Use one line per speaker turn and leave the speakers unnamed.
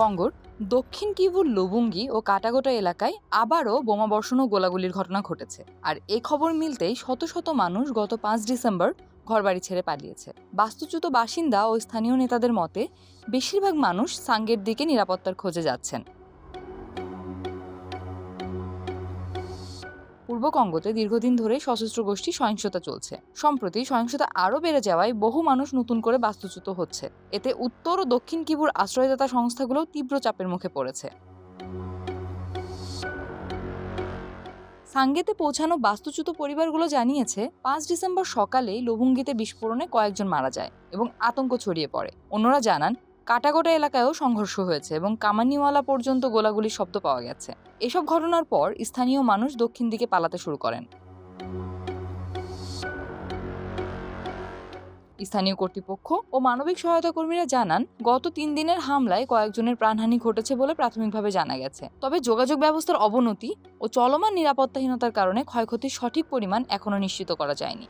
কঙ্গোর, দক্ষিণ কিভুর লুবুঙ্গি ও কাটাগোটা এলাকায় আবারও বোমাবর্ষণ ও গোলাগুলির ঘটনা ঘটেছে। আর এ খবর মিলতেই শত শত মানুষ গত পাঁচ ডিসেম্বর ঘরবাড়ি ছেড়ে পালিয়েছে। বাস্তুচ্যুত বাসিন্দা ও স্থানীয় নেতাদের মতে, বেশিরভাগ মানুষ সাঙ্গের দিকে নিরাপত্তার খোঁজে যাচ্ছেন। পূর্ব কঙ্গোতে দীর্ঘদিন ধরে সশস্ত্র গোষ্ঠী সহিংসতা চলছে। সম্প্রতি সহিংসতা আরও বেড়ে যাওয়ায় বহু মানুষ নতুন করে বাস্তুচ্যুত হচ্ছে। এতে উত্তর ও দক্ষিণ কিবুর আশ্রয়দাতা সংস্থাগুলো তীব্র চাপের মুখে পড়েছে। সাঙ্গেতে পৌঁছানো বাস্তুচ্যুত পরিবারগুলো জানিয়েছে, পাঁচ ডিসেম্বর সকালেই লবুঙ্গিতে বিস্ফোরণে কয়েকজন মারা যায় এবং আতঙ্ক ছড়িয়ে পড়ে। অন্যরা জানান কাটাগোটা এলাকায়ও সংঘর্ষ হয়েছে এবং কামানিওয়ালা পর্যন্ত গোলাগুলির শব্দ পাওয়া গেছে। এসব ঘটনার পর স্থানীয় মানুষ দক্ষিণ দিকে পালাতে শুরু করেন। স্থানীয় কর্তৃপক্ষ ও মানবিক সহায়তা কর্মীরা জানান, গত তিন দিনের হামলায় কয়েকজনের প্রাণহানি ঘটেছে বলে প্রাথমিকভাবে জানা গেছে। তবে যোগাযোগ ব্যবস্থার অবনতি ও চলমান নিরাপত্তাহীনতার কারণে ক্ষয়ক্ষতির সঠিক পরিমাণ এখনও নিশ্চিত করা যায়নি।